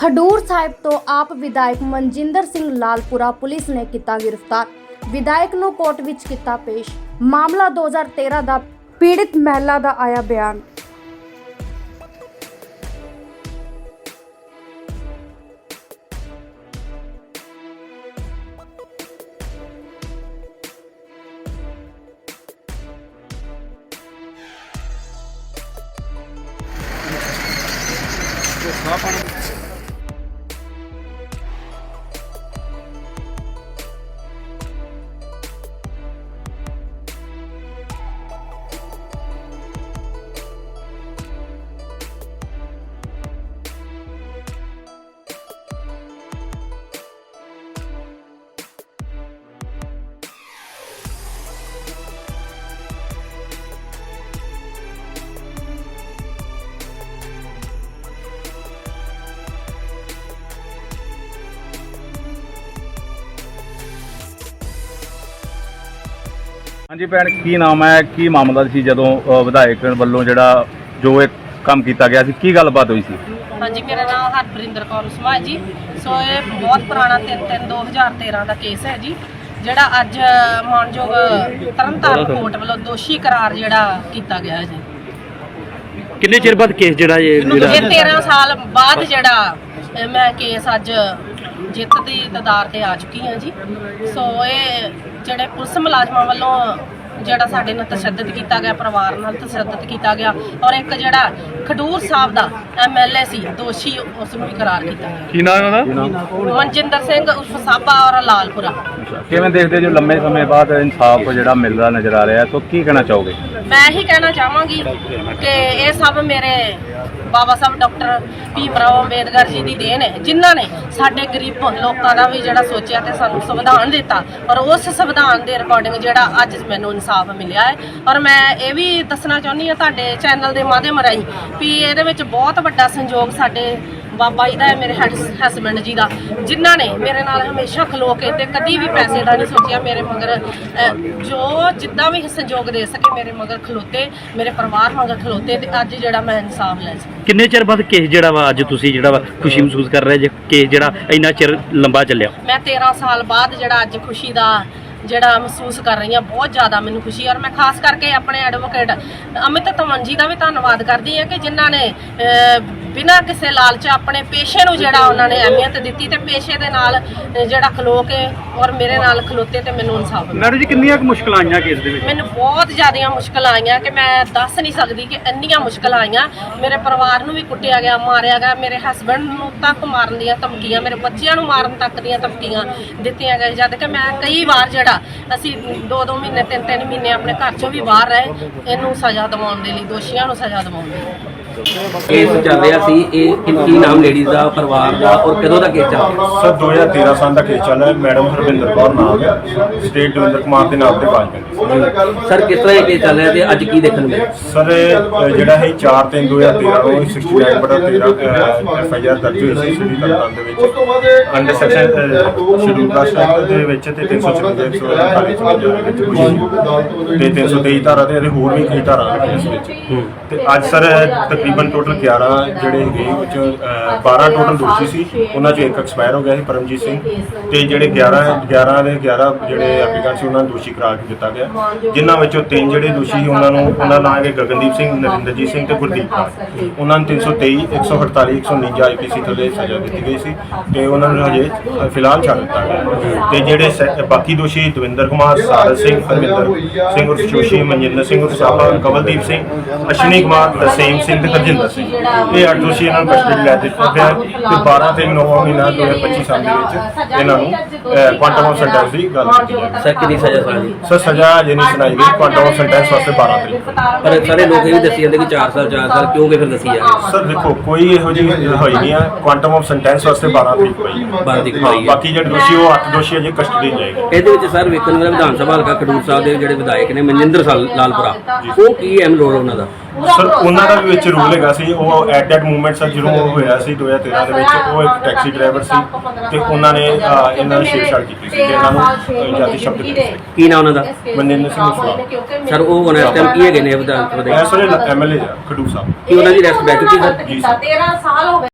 ਖਡੂਰ ਸਾਹਿਬ ਤੋਂ ਆਪ ਵਿਧਾਇਕ ਮਨਜਿੰਦਰ ਸਿੰਘ ਲਾਲਪੁਰਾ ਪੁਲਿਸ ਨੇ ਕੀਤਾ ਗ੍ਰਿਫਤਾਰ। ਵਿਧਾਇਕ ਨੂੰ ਕੋਰਟ ਵਿੱਚ ਕੀਤਾ ਪੇਸ਼। ਮਾਮਲਾ 2013 ਦਾ ਪੀੜਿਤ ਮਹਿਲਾ ਦਾ ਆਇਆ ਬਿਆਨ। ਹਾਂਜੀ ਭੈਣ ਕੀ ਨਾਮ ਹੈ ਕੀ ਮਾਮਲਾ ਸੀ ਜਦੋਂ ਵਿਧਾਇਕ ਵੱਲੋਂ ਜਿਹੜਾ ਜੋ ਇਹ ਕੰਮ ਕੀਤਾ ਗਿਆ ਸੀ ਕੀ ਗੱਲਬਾਤ ਹੋਈ ਸੀ? ਹਾਂਜੀ ਮੇਰਾ ਨਾਮ ਹਰਪ੍ਰਿੰਦਰ ਕੌਰ ਉਸਮਾ ਜੀ। ਸੋ ਇਹ ਬਹੁਤ ਪੁਰਾਣਾ 3 2013 ਦਾ ਕੇਸ ਹੈ ਜੀ ਜਿਹੜਾ ਅੱਜ ਮਾਨਯੋਗ ਤਰਨਤਾਰਨ ਕੋਰਟ ਵੱਲੋਂ ਦੋਸ਼ੀ ਕਰਾਰ ਜਿਹੜਾ ਕੀਤਾ ਗਿਆ ਹੈ ਜੀ। ਕਿੰਨੇ ਚਿਰ ਬਾਅਦ ਕੇਸ ਜਿਹੜਾ ਇਹ ਜਿਹੜਾ ਇਹ 13 ਸਾਲ ਬਾਅਦ ਜਿਹੜਾ ਮੈਂ ਕੇਸ ਅੱਜ ਜਿੱਤ ਦੀ ਤਦਾਰ ਤੇ ਆ ਚੁੱਕੀ ਹਾਂ ਜੀ। ਸੋ ਇਹ ਜਿਹੜੇ ਪੁਲਿਸ ਮੁਲਾਜ਼ਮਾਂ ਵੱਲੋਂ ਜਿਹੜਾ ਸਾਡੇ ਨਾਲ ਤਸ਼ੱਦਦ ਕੀਤਾ ਗਿਆ ਪਰਿਵਾਰ ਨਾਲ ਤਸ਼ੱਦਦ ਕੀਤਾ ਗਿਆ ਔਰ ਇੱਕ ਜਿਹੜਾ ਖਡੂਰ ਸਾਹਿਬ ਦਾ ਐਮਐਲਏ ਸੀ ਦੋਸ਼ੀ ਉਸ ਨੂੰ ਵੀ ਕਰਾਰ ਕੀਤਾ ਗਿਆ। ਕੀ ਨਾਮ ਹੈ ਉਹਦਾ? ਮਨਜਿੰਦਰ ਸਿੰਘ ਉਰਫ ਸਾਬਾ ਔਰ ਲਾਲਪੁਰਾ। ਕਿਵੇਂ ਦੇਖਦੇ ਜੋ ਲੰਮੇ ਸਮੇਂ ਬਾਅਦ ਇਨਸਾਫ ਜਿਹੜਾ ਮਿਲਦਾ ਨਜ਼ਰ ਆ ਰਿਹਾ? ਹੈ ਤਾਂ ਕੀ ਕਹਿਣਾ ਚਾਹੋਗੇ? ਮੈਂ ਇਹੀ ਕਹਿਣਾ ਚਾਹਾਂਗੀ ਕਿ ਇਹ ਸਭ ਮੇਰੇ ਬਾਬਾ ਸਾਹਿਬ ਡਾਕਟਰ ਭੀਮ ਰਾਓ ਅੰਬੇਦਕਰ ਜੀ ਦੀ ਦੇਣ ਹੈ, ਜਿਨ੍ਹਾਂ ਨੇ ਸਾਡੇ ਗਰੀਬ ਲੋਕਾਂ ਦਾ ਵੀ ਜਿਹੜਾ ਸੋਚਿਆ ਤੇ ਸਾਨੂੰ ਸੰਵਿਧਾਨ ਦਿੱਤਾ। ਔਰ ਉਸ ਸੰਵਿਧਾਨ ਦੇ ਰਿਕਾਰਡਿੰਗ ਜਿਹੜਾ ਅੱਜ ਮੈਨੂੰ ਇਨਸਾਫ ਮਿਲਿਆ ਹੈ। ਔਰ ਮੈਂ ਇਹ ਵੀ ਦੱਸਣਾ ਚਾਹੁੰਦੀ ਹਾਂ ਤੁਹਾਡੇ ਚੈਨਲ ਦੇ ਮਾਧਿਅਮ ਰਾਹੀਂ ਵੀ ਇਹਦੇ ਵਿੱਚ ਬਹੁਤ ਵੱਡਾ ਸੰਯੋਗ ਸਾਡੇ ਬਾਬਾ ਜੀ ਦਾ ਹੈ ਮੇਰੇ ਹਸਬੰਡ ਜੀ ਦਾ ਜਿਨ੍ਹਾਂ ਨੇ ਮੇਰੇ ਨਾਲ ਹਮੇਸ਼ਾ ਖਲੋ ਕੇ ਤੇ ਕਦੀ ਵੀ ਪੈਸੇ ਦਾ ਨਹੀਂ ਸੋਚਿਆ ਮੇਰੇ ਮਗਰ ਅਹ, ਜੋ ਜਿੱਦਾਂ ਵੀ ਸੰਯੋਗ ਦੇ ਸਕੇ ਮੇਰੇ ਮਗਰ ਖਲੋਤੇ ਮੇਰੇ ਪਰਿਵਾਰ ਮਗਰ ਖਲੋਤੇ ਤੇ ਅੱਜ ਜਿਹੜਾ ਮੈਂ ਇਨਸਾਫ ਲੈ ਸਕੀ। ਕਿੰਨੇ ਚਿਰ ਬਾਅਦ ਕੇਸ ਜਿਹੜਾ ਵਾ ਅੱਜ ਤੁਸੀਂ ਜਿਹੜਾ ਵਾ ਖੁਸ਼ੀ ਮਹਿਸੂਸ ਕਰ ਰਹੇ ਜੇ? ਕੇਸ ਜਿਹੜਾ ਇੰਨਾ ਚਿਰ ਲੰਬਾ ਚੱਲਿਆ? ਮੈਂ 13 ਸਾਲ ਬਾਅਦ ਜਿਹੜਾ ਅੱਜ ਖੁਸ਼ੀ ਦਾ ਜਿਹੜਾ ਮਹਿਸੂਸ ਕਰ ਰਹੀ ਹਾਂ ਬਹੁਤ ਜ਼ਿਆਦਾ ਮੈਨੂੰ ਖੁਸ਼ੀ ਹੈ। ਔਰ ਮੈਂ ਖਾਸ ਕਰਕੇ ਆਪਣੇ ਐਡਵੋਕੇਟ ਅਮਿਤ ਤਮਨ ਜੀ ਦਾ ਵੀ ਧੰਨਵਾਦ ਕਰਦੀ ਹਾਂ ਕਿ ਜਿਨ੍ਹਾਂ ਨੇ ਅਹ, ਬਿਨਾਂ ਕਿਸੇ ਲਾਲਚ ਆਪਣੇ ਪੇਸ਼ੇ ਨੂੰ ਜਿਹੜਾ ਉਹਨਾਂ ਨੇ ਅਹਿਮੀਅਤ ਦਿੱਤੀ ਤੇ ਪੇਸ਼ੇ ਦੇ ਨਾਲ ਜਿਹੜਾ ਖਲੋ ਕੇ ਔਰ ਮੇਰੇ ਨਾਲ ਖਲੋਤੇ ਤੇ ਮੈਨੂੰ ਇਨਸਾਫ ਮਿਲਿਆ। ਮੈਡਮ ਜੀ ਕਿੰਨੀਆਂ ਕੁ ਮੁਸ਼ਕਲਾਂ ਆਈਆਂ ਕੇਸ ਦੇ ਵਿੱਚ? ਮੈਨੂੰ ਬਹੁਤ ਜ਼ਿਆਦੀਆਂ ਮੁਸ਼ਕਲਾਂ ਆਈਆਂ ਕਿ ਮੈਂ ਦੱਸ ਨਹੀਂ ਸਕਦੀ ਕਿ ਇੰਨੀਆਂ ਮੁਸ਼ਕਲਾਂ ਆਈਆਂ। ਮੇਰੇ ਪਰਿਵਾਰ ਨੂੰ ਵੀ ਕੁੱਟਿਆ ਗਿਆ ਮਾਰਿਆ ਗਿਆ ਮੇਰੇ ਹਸਬੰਡ ਨੂੰ ਤੱਕ ਮਾਰਨ ਦੀਆਂ ਧਮਕੀਆਂ ਮੇਰੇ ਬੱਚਿਆਂ ਨੂੰ ਮਾਰਨ ਤੱਕ ਦੀਆਂ ਧਮਕੀਆਂ ਦਿੱਤੀਆਂ ਗਈਆਂ ਜਦ ਕਿ ਮੈਂ ਕਈ ਵਾਰ ਜਿਹੜਾ ਅਸੀਂ ਦੋ ਦੋ ਮਹੀਨੇ ਤਿੰਨ ਤਿੰਨ ਮਹੀਨੇ ਆਪਣੇ ਘਰ ਚੋਂ ਵੀ ਬਾਹਰ ਰਹੇ ਇਹਨੂੰ ਸਜ਼ਾ ਦਿਵਾਉਣ ਦੇ ਲਈ ਦੋਸ਼ੀਆਂ ਨੂੰ ਸਜ਼ਾ ਦਿਵਾਉਣ ਦੇ ਲਈ। ਕੇਸ ਚੱਲ ਰਿਹਾ ਸੀ ਇਹ ਕੀ ਕੀ ਨਾਮ ਲੇਡੀਜ਼ ਦਾ ਪਰਿਵਾਰ ਦਾ ਔਰ ਕਦੋਂ ਦਾ ਕੇਸ ਚੱਲ ਰਿਹਾ? ਸਰ 2013 ਸਾਲ ਦਾ ਕੇਸ ਚੱਲ ਰਿਹਾ। ਮੈਡਮ ਹਰਵਿੰਦਰ ਕੌਰ ਨਾਮ ਹੈ। ਸਟੇਟ ਦਵਿੰਦਰ ਕੁਮਾਰ ਦੇ ਨਾਮ ਤੇ ਪੈਂਦੀ ਸਰ ਕਿਸ ਤਰ੍ਹਾਂ ਇਹ ਕੇਸ ਚੱਲ ਰਿਹਾ ਤੇ ਅੱਜ ਕੀ ਦੇਖਣ ਨੂੰ ਮਿਲਿਆ? ਸਰ ਇਹ, ਅ, ਜਿਹੜਾ ਹੈ 4 3 2013 ਨੂੰ 69 ਬਟਾ 13 ਐਫ ਆਈ ਆਰ ਦਰਜ ਹੋਈ ਸੀ ਸਿਟੀ ਤਰਨਤਾਰਨ ਦੇ ਵਿੱਚ। ਅੰਡਰ ਸੈਕਸ਼ਨ ਸ਼ਡਿਊਲ ਕਾਸਟ ਦੇ ਵਿੱਚ ਤੇ 356 148 ਦੇ ਵਿੱਚ ਹੋਈ ਸੀ। ਤੇ 323 ਧਾਰਾ ਤੇ ਇਹਦੇ ਹੋਰ ਵੀ ਕਈ ਧਾਰਾ ਨੇ ਇਸ ਵਿੱਚ। ਤੇ ਅੱਜ ਸਰ ਤਕਰੀਬਨ ਟੋਟਲ 11 ਜਿਹੜੇ ਹੈਗੇ ਉਹ ਵਿੱਚ 12 ਟੋਟਲ ਦੋਸ਼ੀ ਸੀ। ਉਹਨਾਂ ਚੋਂ ਇੱਕ ਐਕਸਪਾਇਰ ਹੋ ਗਿਆ ਸੀ ਪਰਮਜੀਤ ਸਿੰਘ। ਤੇ ਜਿਹੜੇ 11 11 ਦੇ 11 ਜਿਹੜੇ ਐਪਲੀਕੈਂਟ ਸੀ ਉਹਨਾਂ ਨੂੰ ਦੋਸ਼ੀ ਕਰਾਰ ਦਿੱਤਾ ਗਿਆ। ਜਿਨ੍ਹਾਂ ਵਿੱਚੋਂ ਤਿੰਨ ਜਿਹੜੇ ਦੋਸ਼ੀ ਸੀ ਉਹਨਾਂ ਨੂੰ ਉਹਨਾਂ ਨਾਂ ਹੈਗੇ ਗਗਨਦੀਪ ਸਿੰਘ ਨਰਿੰਦਰਜੀਤ ਸਿੰਘ ਤੇ ਗੁਰਦੀਪ ਕੌਰ। ਉਹਨਾਂ ਨੂੰ 323 148 149 ਆਈਪੀਸੀ ਥੱਲੇ ਸਜ਼ਾ ਦਿੱਤੀ ਗਈ ਸੀ ਤੇ ਉਹਨਾਂ ਨੂੰ ਹਜੇ ਅ, ਫਿਲਹਾਲ ਛੱਡ ਦਿੱਤਾ ਗਿਆ। ਤੇ ਜਿਹੜੇ ਸੈ- ਬਾਕੀ ਦੋਸ਼ੀ ਦਵਿੰਦਰ ਕੁਮਾਰ ਸਾਰਦ ਸਿੰਘ ਹਰਮਿੰਦਰ ਸਿੰਘ ਉਰਫ ਜੋਸ਼ੀ ਮਨਜਿੰਦਰ ਸਿੰਘ ਉਰਫ ਸਾਬਾ ਕਵਲਦੀਪ ਸਿੰਘ ਅਸ਼ਵਨੀ ਕੁਮਾਰ ਤਰਸੇਮ ਸਿੰਘ ਤੇ ਹਰਜਿੰਦਰ ਸਿੰਘ। ਇਹ ਅੱਠ ਦੋਸ਼ੀ ਇਹਨਾਂ ਨੂੰ ਕਸਟਡੀ ਲੈ ਦਿੱਤਾ ਗਿਆ ਤੇ 12 ਤੇ 9 ਮਹੀਨਾ 2025 ਸਾਲ ਦੇ ਵਿੱਚ ਇਹਨਾਂ ਨੂੰ ਕੁਆਂਟਮ ਆਫ ਸੈਂਟੈਂਸ ਦੀ ਗੱਲ ਕੀਤੀ ਜਾਵੇ ਸਰ ਕਿੰਨੀ ਸਜ਼ਾ ਸੁਣਾਈ ਸਰ ਸਜ਼ਾ ਅਜੇ ਨਹੀਂ ਸੁਣਾਈ ਗਈ ਕੁਆਂਟਮ ਆਫ ਸੈਂਟੈਂਸ ਵਾਸਤੇ 12 ਤਰੀਕ। ਪਰ ਸਾਰੇ ਲੋਕ ਇਹ ਵੀ ਦੱਸੀ ਜਾਂਦੇ ਕਿ 4 ਸਾਲ 4 ਸਾਲ ਕਿਉਂ ਕਿ ਫਿਰ ਦੱਸੀ ਜਾ ਰਹੀ ਸਰ ਦੇਖੋ ਕੋਈ ਇਹੋ ਜਿਹੀ ਹੋਈ ਨਹੀਂ ਆ। ਕੁਆਂਟਮ ਆਫ ਸੈਂਟੈਂਸ ਵਾਸਤੇ 12 ਤਰੀਕ ਪਈ ਹੈ। 12 ਤਰੀਕ ਹਾਂ, ਪਈ ਹੈ। ਬਾਕੀ ਜਿਹੜੇ ਦੋਸ਼ੀ ਉਹ 8 ਦੋਸ਼ੀ ਅਜੇ ਕਸਟਡੀ ਜਾਏਗੇ ਇਹਦੇ ਵਿੱਚ ਸਰ ਵੇਖਣ ਨੂੰ ਮਿਲਿਆ ਵਿਧਾਨ ਸਭਾ ਹਲਕਾ ਖਡੂਰ ਸਾਹਿਬ ਦੇ ਜਿਹੜੇ ਵਿਧਾਇਕ ਨੇ ਮਨਜਿੰਦਰ ਸਾਲ ਲਾਲਪੁਰਾ। ਉਹ ਕੀ ਅਹਿਮ ਰੋਲ ਉਹਨਾਂ ਦਾ? ਸਰ ਉਹਨਾਂ ਦਾ ਵੀ ਵਿੱਚ ਰੂਲ ਹੈਗਾ ਸੀ ਉਹ ਐਟ ਦੈਟ ਮੂਵਮੈਂਟ ਸਰ ਜਦੋਂ ਉਹ ਹੋਇਆ ਸੀ 2013 ਦੇ ਵਿੱਚ ਉਹ ਇੱਕ ਟੈਕਸੀ ਡਰਾਈਵਰ ਸੀ ਤੇ ਉਹਨਾਂ ਨੇ ਇਹਨਾਂ ਨੂੰ ਛੇੜਛਾੜ ਕੀਤੀ ਸੀ ਤੇ ਇਹਨਾਂ ਨੂੰ ਅਹ, ਜਾਤੀ ਸ਼ਬਦ ਦਿੱਤੇ ਸੀ ਕੀ ਨਾਮ ਉਹਨਾਂ ਦਾ? ਮਨਿੰਦਰ ਸਿੰਘ ਉਸਵਾ ਸਰ ਉਹ ਹੁਣ ਇਸ ਟਾਈਮ ਕੀ ਹੈਗੇ ਨੇ ਵਿਧਾਨ ਸਭਾ ਦੇ ਵੇਲੇ ਐਮਐਲਏ ਆ ਖਡੂਰ ਸਾਹਿਬ। ਕੀ ਉਹਨਾਂ ਦੀ ਰੈਸਟ ਬੈ ਚੁੱਕੀ ਸਰ? ਜੀ ਸਰ 13 ਸਾਲ ਹੋ ਗਏ।